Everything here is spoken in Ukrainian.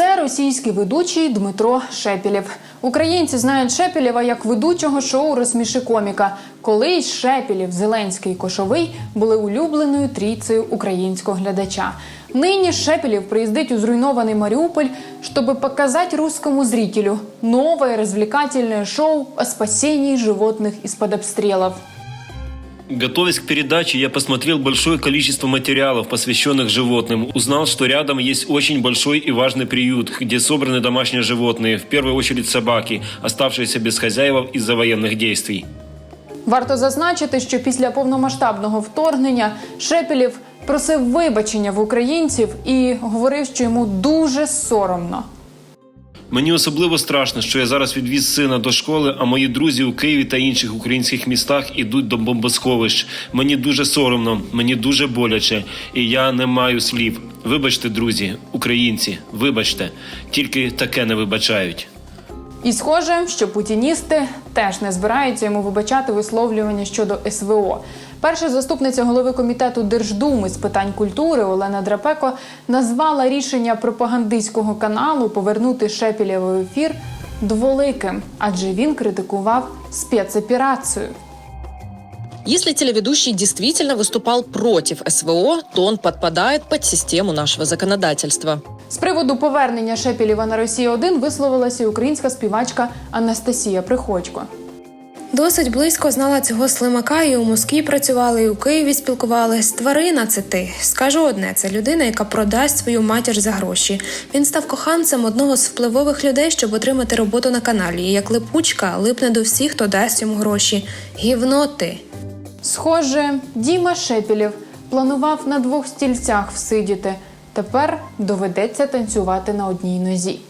Це російський ведучий Дмитро Шепілєв. Українці знають Шепілєва як ведучого шоу Розсміши коміка. Колись Шепілєв, Зеленський і Кошовий були улюбленою трійцею українського глядача. Нині Шепілєв приїздить у зруйнований Маріуполь, щоб показати русскому зрителю новое развлекательное шоу о спасении животных из-под обстрелов. Готовясь к передаче, я посмотрел большое количество материалов, посвященных животным. Узнал, что рядом есть очень большой и важный приют, где собраны домашние животные, в первую очередь собаки, оставшиеся без хозяев из-за военных действий. Варто зазначити, що після повномасштабного вторгнення Шепілєв просив вибачення в українців і говорив, що йому дуже соромно. Мені особливо страшно, що я зараз відвіз сина до школи, а мої друзі у Києві та інших українських містах ідуть до бомбосховищ. Мені дуже соромно, мені дуже боляче, і я не маю слів. Вибачте, друзі, українці, вибачте, тільки таке не вибачають. І схоже, що путіністи теж не збираються йому вибачати висловлювання щодо СВО. Перша заступниця голови комітету Держдуми з питань культури Олена Драпеко назвала рішення пропагандистського каналу повернути Шепілєва в ефір дволиким, адже він критикував спецоперацію. Если телеведущий действительно выступал против СВО, то он подпадает под систему нашего законодательства. З приводу повернення Шепілєва на Росію 1 висловилася і українська співачка Анастасія Приходько. Досить близько знала цього слимака, і у Москві працювали, і у Києві спілкувались. Тварина це ти. Скажу одне, це людина, яка продасть свою матір за гроші. Він став коханцем одного з впливових людей, щоб отримати роботу на каналі. І як липучка липне до всіх, хто дасть йому гроші. Гівно ти. Схоже, Діма Шепілєв планував на двох стільцях всидіти. Тепер доведеться танцювати на одній нозі.